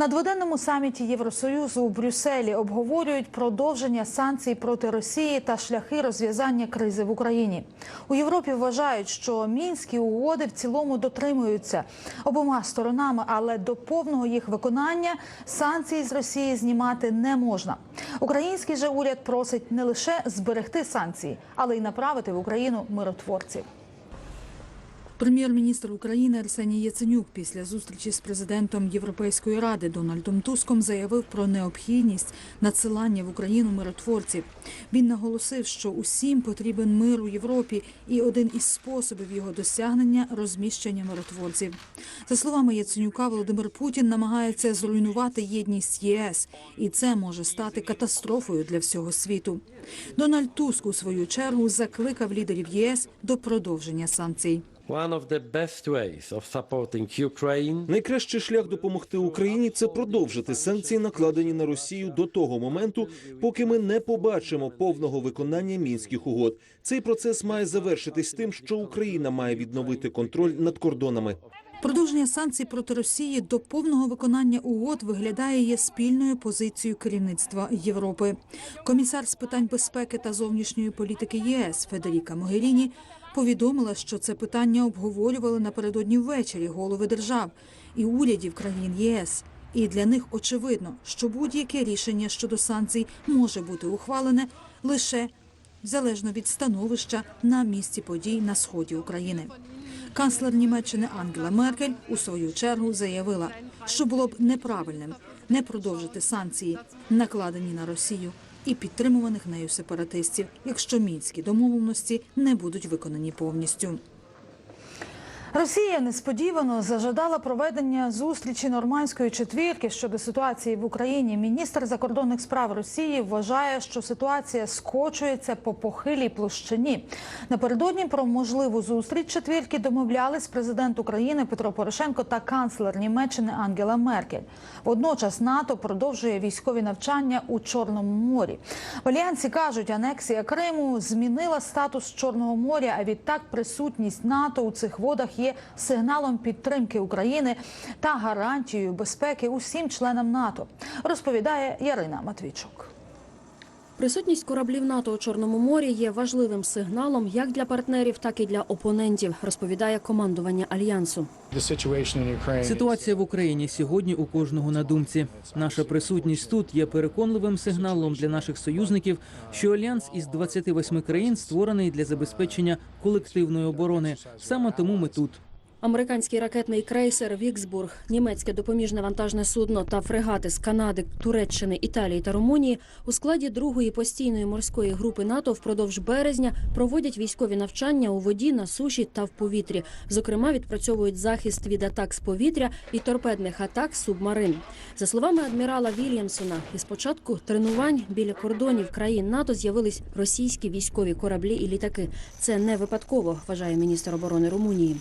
На дводенному саміті Євросоюзу у Брюсселі обговорюють продовження санкцій проти Росії та шляхи розв'язання кризи в Україні. У Європі вважають, що мінські угоди в цілому дотримуються обома сторонами, але до повного їх виконання санкції з Росії знімати не можна. Український же уряд просить не лише зберегти санкції, але й направити в Україну миротворців. Прем'єр-міністр України Арсеній Яценюк після зустрічі з президентом Європейської ради Дональдом Туском заявив про необхідність надсилання в Україну миротворців. Він наголосив, що усім потрібен мир у Європі, і один із способів його досягнення розміщення миротворців. За словами Яценюка, Володимир Путін намагається зруйнувати єдність ЄС, і це може стати катастрофою для всього світу. Дональд Туск у свою чергу закликав лідерів ЄС до продовження санкцій. One of the best ways of supporting Ukraine Найкращий шлях допомогти Україні це продовжити санкції, накладені на Росію до того моменту, поки ми не побачимо повного виконання мінських угод. Цей процес має завершитись тим, що Україна має відновити контроль над кордонами. Продовження санкцій проти Росії до повного виконання угод виглядає є спільною позицією керівництва Європи. Комісар з питань безпеки та зовнішньої політики ЄС Федеріка Могеріні повідомила, що це питання обговорювали напередодні ввечері голови держав і урядів країн ЄС. І для них очевидно, що будь-яке рішення щодо санкцій може бути ухвалене лише залежно від становища на місці подій на сході України. Канцлер Німеччини Ангела Меркель у свою чергу заявила, що було б неправильним не продовжити санкції, накладені на Росію і підтримуваних нею сепаратистів, якщо мінські домовленості не будуть виконані повністю. Росія несподівано зажадала проведення зустрічі нормандської четвірки щодо ситуації в Україні. Міністр закордонних справ Росії вважає, що ситуація скочується по похилій площині. Напередодні про можливу зустріч четвірки домовлялись президент України Петро Порошенко та канцлер Німеччини Ангела Меркель. Водночас НАТО продовжує військові навчання у Чорному морі. В альянсі кажуть, анексія Криму змінила статус Чорного моря. А відтак присутність НАТО у цих водах є сигналом підтримки України та гарантією безпеки усім членам НАТО. Розповідає Ярина Матвійчук. Присутність кораблів НАТО у Чорному морі є важливим сигналом як для партнерів, так і для опонентів, розповідає командування альянсу. Ситуація в Україні сьогодні у кожного на думці. Наша присутність тут є переконливим сигналом для наших союзників, що альянс із 28 країн створений для забезпечення колективної оборони. Саме тому ми тут. Американський ракетний крейсер Віксбург, німецьке допоміжне вантажне судно та фрегати з Канади, Туреччини, Італії та Румунії у складі другої постійної морської групи НАТО впродовж березня проводять військові навчання у воді, на суші та в повітрі. Зокрема, відпрацьовують захист від атак з повітря і торпедних атак субмарин. За словами адмірала Вільямсона, із початку тренувань біля кордонів країн НАТО з'явились російські військові кораблі і літаки. Це не випадково, вважає міністр оборони Румунії.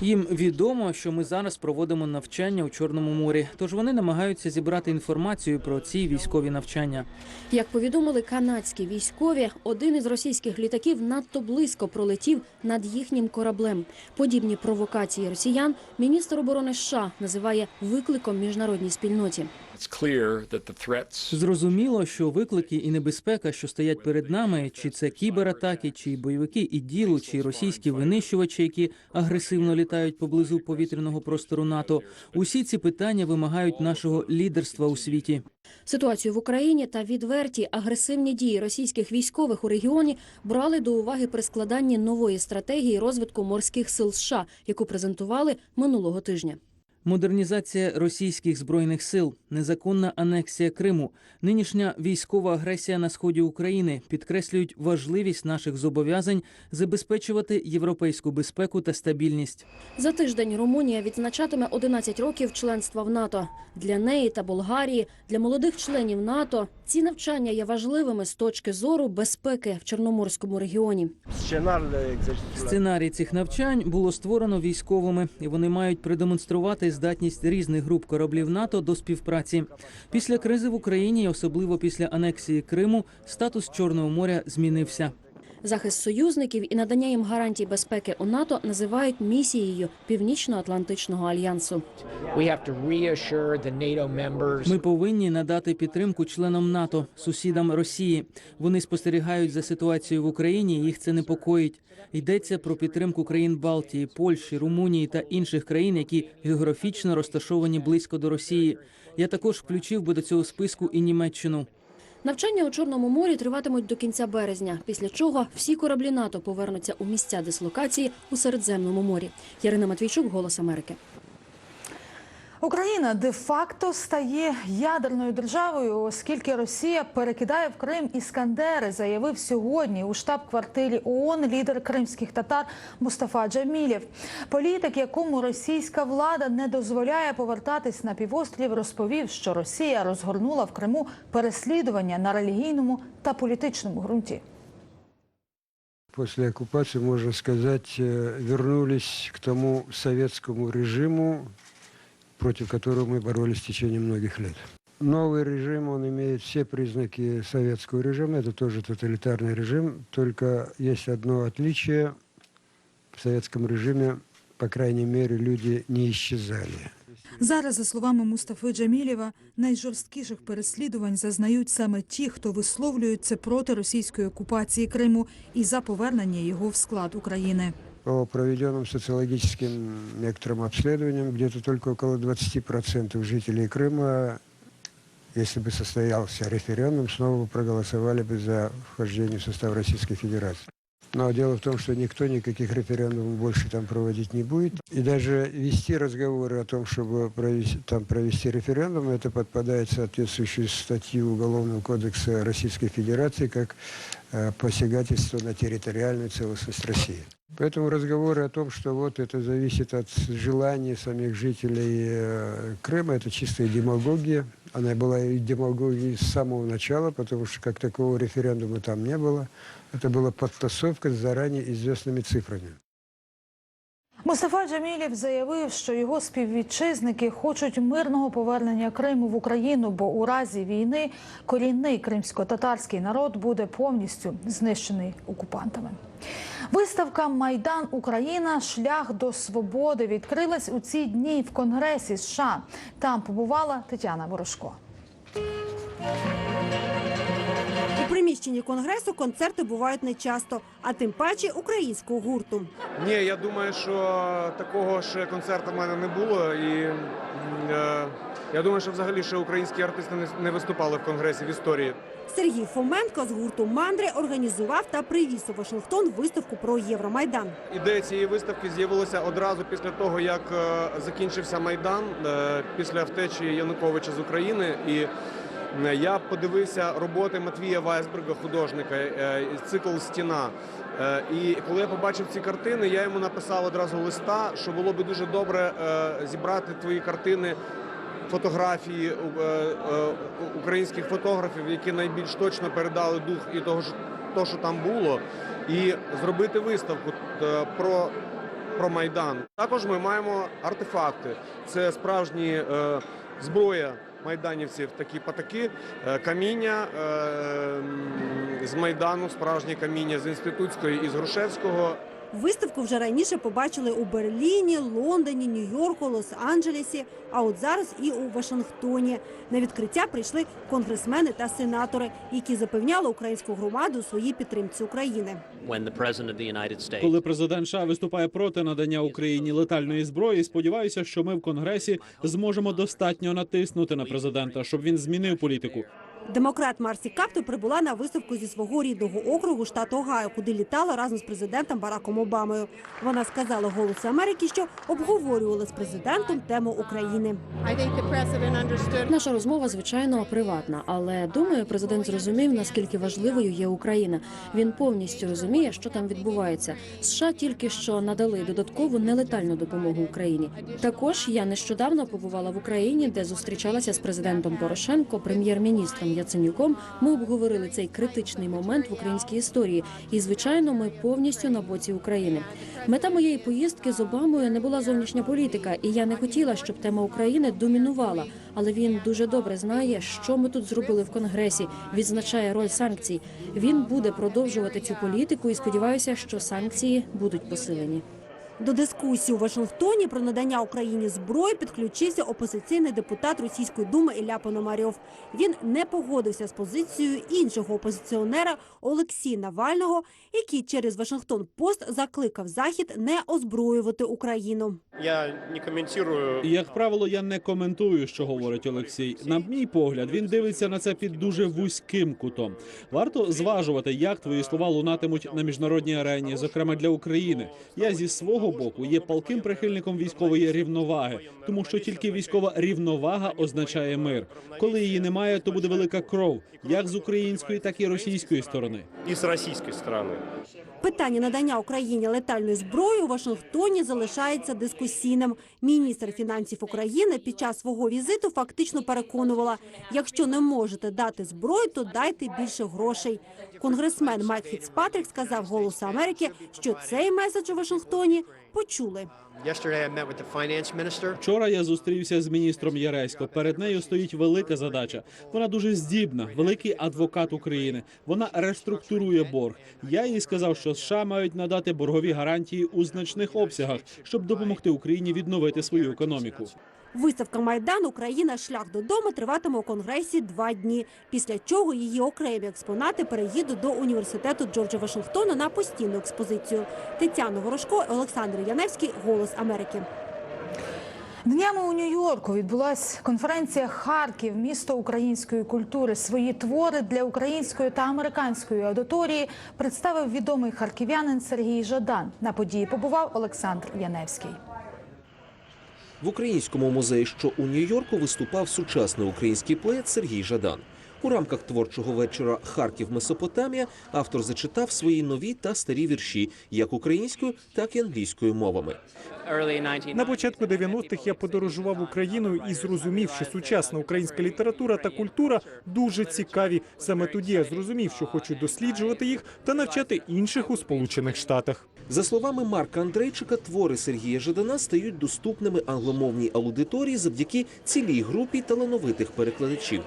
Їм відомо, що ми зараз проводимо навчання у Чорному морі. Тож вони намагаються зібрати інформацію про ці військові навчання. Як повідомили канадські військові, один із російських літаків надто близько пролетів над їхнім кораблем. Подібні провокації росіян міністр оборони США називає викликом міжнародній спільноті. It's clear that the threats Зрозуміло, що виклики і небезпека, що стоять перед нами, чи це кібератаки, чи бойовики і ділу, чи російські винищувачі, які агресивно літають поблизу повітряного простору НАТО. Усі ці питання вимагають нашого лідерства у світі. Ситуацію в Україні та відверті агресивні дії російських військових у регіоні брали до уваги при складанні нової стратегії розвитку морських сил США, яку презентували минулого тижня. Модернізація російських збройних сил, незаконна анексія Криму, нинішня військова агресія на сході України підкреслюють важливість наших зобов'язань забезпечувати європейську безпеку та стабільність. За тиждень Румунія відзначатиме 11 років членства в НАТО. Для неї та Болгарії, для молодих членів НАТО ці навчання є важливими з точки зору безпеки в Чорноморському регіоні. Сценарій цих навчань було створено військовими, і вони мають продемонструвати здатність різних груп кораблів НАТО до співпраці. Після кризи в Україні, особливо після анексії Криму, статус Чорного моря змінився. Захист союзників і надання їм гарантій безпеки у НАТО називають місією Північно-Атлантичного альянсу. Ми повинні надати підтримку членам НАТО, сусідам Росії. Вони спостерігають за ситуацією в Україні. Їх це непокоїть. Йдеться про підтримку країн Балтії, Польщі, Румунії та інших країн, які географічно розташовані близько до Росії. Я також включив би до цього списку і Німеччину. Навчання у Чорному морі триватимуть до кінця березня, після чого всі кораблі НАТО повернуться у місця дислокації у Середземному морі. Ярина Матвійчук, Голос Америки. Україна де-факто стає ядерною державою, оскільки Росія перекидає в Крим іскандери, заявив сьогодні у штаб-квартирі ООН лідер кримських татар Мустафа Джамілєв. Політик, якому російська влада не дозволяє повертатись на півострів, розповів, що Росія розгорнула в Криму переслідування на релігійному та політичному ґрунті. после оккупации, можно сказать, э, вернулись к тому советскому режиму, против которого мы боролись в течение многих лет. Новый режим, он имеет все признаки советского режима, это тоже тоталитарный режим, только есть одно отличие. В советском режиме, по крайней мере, люди не исчезали. Зараз, за словами Мустафи Джамілєва, найжорсткіших переслідувань зазнають саме ті, хто висловлюється проти російської окупації Криму і за повернення його в склад України. По проведенным социологическим некоторым обследованиям, где-то только около 20% жителей Крыма, если бы состоялся референдум, снова бы проголосовали бы за вхождение в состав Российской Федерации. Но дело в том, что никто никаких референдумов больше там проводить не будет. И даже вести разговоры о том, чтобы провести, там провести референдум, это подпадает соответствующую статью Уголовного кодекса Российской Федерации как э, посягательство на территориальную целостность России. Поэтому разговоры о том, что вот это зависит от желания самих жителей э, Крыма, это чистая демагогия. Она была и демагогией с самого начала, потому что как такого референдума там не было. Это была подтасовка с заранее известными цифрами. Мустафа Джамілєв заявив, що його співвітчизники хочуть мирного повернення Криму в Україну, бо у разі війни корінний кримсько-татарський народ буде повністю знищений окупантами. Виставка Майдан Україна Шлях до свободи відкрилась у ці дні в Конгресі США. Там побувала Тетяна Ворожко. У приміщенні конгресу концерти бувають нечасто, а тим паче українського гурту. Ні, я думаю, що такого ще концерту в мене не було. І е, я думаю, що взагалі ще українські артисти не, виступали в конгресі в історії. Сергій Фоменко з гурту Мандри організував та привіз у Вашингтон виставку про Євромайдан. Ідея цієї виставки з'явилася одразу після того, як е, закінчився майдан е, після втечі Януковича з України. І я подивився роботи Матвія Вайсберга, художника, е, цикл Стіна. Е, І коли я побачив ці картини, я йому написав одразу листа, що було би дуже добре е, зібрати твої картини. Фотографії е, е, українських фотографів, які найбільш точно передали дух і того то, що там було, і зробити виставку е, про, про Майдан. Також ми маємо артефакти. Це справжні е, зброя майданівців, такі патаки, е, каміння е, з Майдану, справжнє каміння з інститутської і з Грушевського. Виставку вже раніше побачили у Берліні, Лондоні, Нью-Йорку, Лос-Анджелесі, а от зараз і у Вашингтоні. На відкриття прийшли конгресмени та сенатори, які запевняли українську громаду у своїй підтримці України. Коли президент США виступає проти надання Україні летальної зброї, сподіваюся, що ми в Конгресі зможемо достатньо натиснути на президента, щоб він змінив політику. Демократ Марсі Капто прибула на виставку зі свого рідного округу штату Огайо, куди літала разом з президентом Бараком Обамою. Вона сказала голосу Америки, що обговорювали з президентом тему України. Наша розмова, звичайно, приватна, але думаю, президент зрозумів, наскільки важливою є Україна. Він повністю розуміє, що там відбувається. США тільки що надали додаткову нелетальну допомогу Україні. Також я нещодавно побувала в Україні, де зустрічалася з президентом Порошенко, прем'єр-міністром Яценюком ми обговорили цей критичний момент в українській історії. І, звичайно, ми повністю на боці України. Мета моєї поїздки з Обамою не була зовнішня політика, і я не хотіла, щоб тема України домінувала. Але він дуже добре знає, що ми тут зробили в конгресі. Відзначає роль санкцій. Він буде продовжувати цю політику і сподіваюся, що санкції будуть посилені. До дискусії у Вашингтоні про надання Україні зброї підключився опозиційний депутат російської думи Ілля Пономарьов. Він не погодився з позицією іншого опозиціонера Олексія Навального, який через Вашингтон Пост закликав Захід не озброювати Україну. Я не комментирую. І, як правило, я не коментую, що говорить Олексій. На мій погляд, він дивиться на це під дуже вузьким кутом. Варто зважувати, як твої слова лунатимуть на міжнародній арені, зокрема для України. Я зі свого боку є палким прихильником військової рівноваги, тому що тільки військова рівновага означає мир. Коли її немає, то буде велика кров, як з української, так і російської сторони. И с российской стороны. Питання надання Україні летальної зброї у Вашингтоні залишається дискусійним. Міністр фінансів України під час свого візиту фактично переконувала, якщо не можете дати зброю, то дайте більше грошей. Конгресмен Майк Фіцпатрік сказав «Голосу Америки», що цей меседж у Вашингтоні почули. Yesterday I met with the finance minister. Вчора я зустрівся з міністром Яресько. Перед нею стоїть велика задача. Вона дуже здібна, великий адвокат України. Вона реструктурує борг. Я їй сказав, що США мають надати боргові гарантії у значних обсягах, щоб допомогти Україні відновити свою економіку. Виставка Майдан Україна шлях додому триватиме у конгресі два дні. Після чого її окремі експонати переїдуть до університету Джорджа Вашингтона на постійну експозицію. Тетяна Ворожко, Олександр Яневський, Голос Америки. Днями у Нью-Йорку відбулася конференція Харків, місто української культури. Свої твори для української та американської аудиторії представив відомий харків'янин Сергій Жадан. На події побував Олександр Яневський. В українському музеї, що у Нью-Йорку, виступав сучасний український поет Сергій Жадан. У рамках творчого вечора Харків Месопотамія автор зачитав свої нові та старі вірші як українською, так і англійською мовами. На початку 90-х я подорожував Україною і зрозумів, що сучасна українська література та культура дуже цікаві. Саме тоді я зрозумів, що хочу досліджувати їх та навчати інших у Сполучених Штатах. За словами Марка Андрейчика, твори Сергія Жадана стають доступними англомовній аудиторії завдяки цілій групі талановитих перекладачів.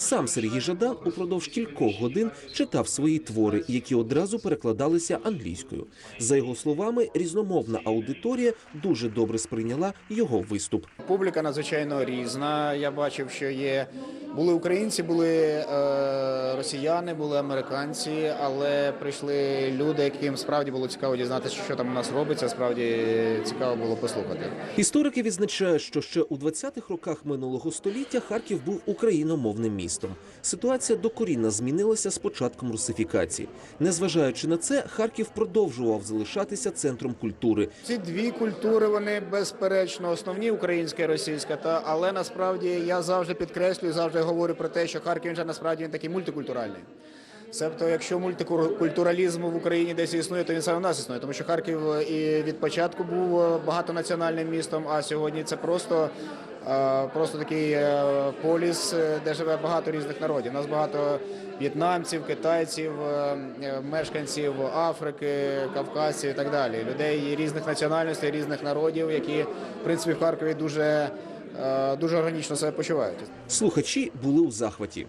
Сам Сергій Жадан упродовж кількох годин читав свої твори, які одразу перекладалися англійською. За його словами, різномовна аудиторія дуже добре сприйняла його виступ. Публіка надзвичайно різна. Я бачив, що є були українці, були е, росіяни, були американці, але прийшли люди, яким справді було цікаво дізнатися, що там у нас робиться. Справді цікаво було послухати. Історики відзначають, що ще у 20-х роках минулого століття Харків був україномовним містом. Ситуація докорінно змінилася з початком русифікації. Незважаючи на це, Харків продовжував залишатися центром культури. Ці дві культури вони безперечно основні українська і російська. Та але насправді я завжди підкреслюю, завжди говорю про те, що Харків вже насправді він такий мультикультуральний. Себто, якщо мультикультуралізм в Україні десь існує, то він саме в нас існує, тому що Харків і від початку був багатонаціональним містом, а сьогодні це просто. Просто такий е, поліс, е, де живе багато різних народів. У нас багато в'єтнамців, китайців, е, мешканців Африки, Кавказів і так далі. Людей різних національностей, різних народів, які в принципі в Харкові дуже, дуже органічно себе почувають. Слухачі були у захваті.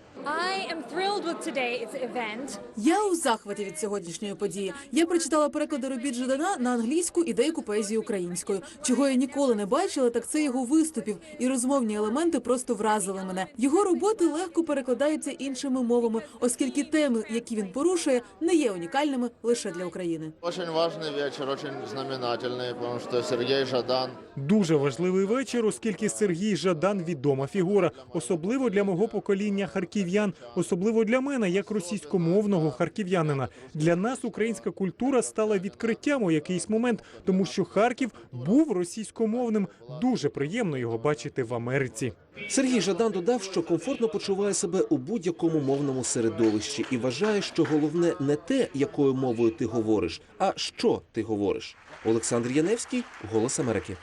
I am thrilled with today's event. Я у захваті від сьогоднішньої події. Я прочитала переклади робіт Жадана на англійську і деяку поезію українською. Чого я ніколи не бачила, так це його виступів, і розмовні елементи просто вразили мене. Його роботи легко перекладаються іншими мовами, оскільки теми, які він порушує, не є унікальними лише для України. Очень важный вечер, очень знаменательный, потому что Сергей Жадан Дуже важливий вечір, оскільки Сергій Жадан відома фігура, особливо для мого покоління харків'ян, особливо для мене, як російськомовного харків'янина. Для нас українська культура стала відкриттям у якийсь момент, тому що Харків був російськомовним. Дуже приємно його бачити в Америці. Сергій Жадан додав, що комфортно почуває себе у будь-якому мовному середовищі і вважає, що головне не те, якою мовою ти говориш, а що ти говориш. Олександр Яневський, Голос Америки.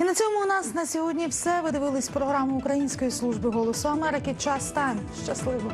І на цьому у нас на сьогодні все. Ви дивились програму Української служби голосу Америки. Час тайм. Щасливо.